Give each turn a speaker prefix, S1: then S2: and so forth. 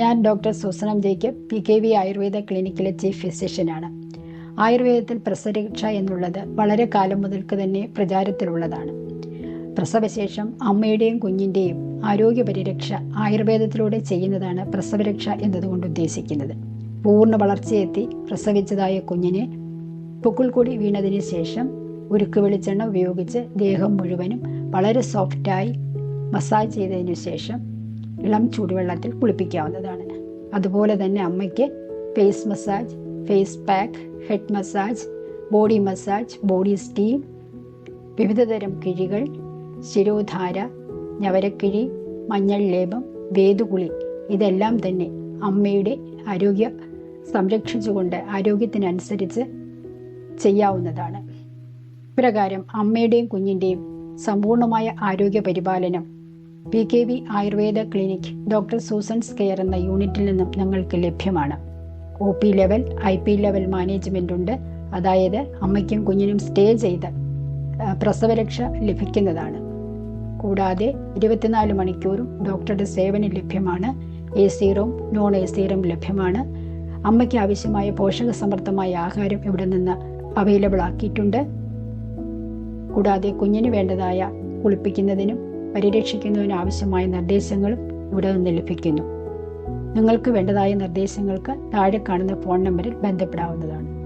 S1: ഞാൻ doctor Susanam Jacob P K V Ayurveda ക്ലിനിക്കിലെ chief ഫിസിഷ്യനാണ്. ആയുർവേദത്തിൽ പ്രസരക്ഷ എന്നുള്ളത് വളരെ കാലം മുതൽക്ക് തന്നെ പ്രചാരത്തിലുള്ളതാണ്. പ്രസവശേഷം അമ്മയുടെയും കുഞ്ഞിന്റെയും ആരോഗ്യ പരിരക്ഷ ആയുർവേദത്തിലൂടെ ചെയ്യുന്നതാണ് പ്രസവരക്ഷ എന്നതുകൊണ്ട് ഉദ്ദേശിക്കുന്നത്. പൂർണ വളർച്ചയെത്തി പ്രസവിച്ചതായ കുഞ്ഞിനെ പുക്കിൾക്കൊടി വീണതിന് ശേഷം ഉരുക്ക് വെളിച്ചെണ്ണ ഉപയോഗിച്ച് ദേഹം മുഴുവനും വളരെ സോഫ്റ്റായി മസാജ് ചെയ്തതിനു ശേഷം ഇളം ചൂടുവെള്ളത്തിൽ കുളിപ്പിക്കാവുന്നതാണ്. അതുപോലെ തന്നെ അമ്മയ്ക്ക് face massage face pack head massage body massage body steam വിവിധതരം കിഴികൾ ശിരോധാര ഞവരക്കിഴി മഞ്ഞൾ ലേപം വേതുകുളി ഇതെല്ലാം തന്നെ അമ്മയുടെ ആരോഗ്യ സംരക്ഷിച്ചുകൊണ്ട് ആരോഗ്യത്തിനനുസരിച്ച് ചെയ്യാവുന്നതാണ്. ഇപ്രകാരം അമ്മയുടെയും കുഞ്ഞിന്റെയും സമ്പൂർണമായ ആരോഗ്യ പരിപാലനം P K V Ayurveda clinic doctor Susan's care എന്ന യൂണിറ്റിൽ നിന്നും ഞങ്ങൾക്ക് ലഭ്യമാണ്. O P level I P level management ഉണ്ട്. അതായത് അമ്മയ്ക്കും കുഞ്ഞിനും സ്റ്റേ ചെയ്ത് പ്രസവരക്ഷ ലഭിക്കുന്നതാണ്. കൂടാതെ ഇരുപത്തിനാല് മണിക്കൂറും ഡോക്ടറുടെ സേവനം ലഭ്യമാണ്. A C room non A C room ലഭ്യമാണ്. അമ്മയ്ക്ക് ആവശ്യമായ പോഷകസമൃദ്ധമായ ആഹാരം ഇവിടെ നിന്ന് അവൈലബിൾ ആക്കിയിട്ടുണ്ട്. കൂടാതെ കുഞ്ഞിന് വേണ്ടതായ കുളിപ്പിക്കുന്നതിനും പരിരക്ഷിക്കുന്നതിനും ആവശ്യമായ നിർദ്ദേശങ്ങളും ഇവിടെ നിന്ന് ലഭിക്കുന്നു. നിങ്ങൾക്ക് വേണ്ടതായ നിർദ്ദേശങ്ങൾക്ക് താഴെ കാണുന്ന ഫോൺ നമ്പറിൽ ബന്ധപ്പെടാവുന്നതാണ്.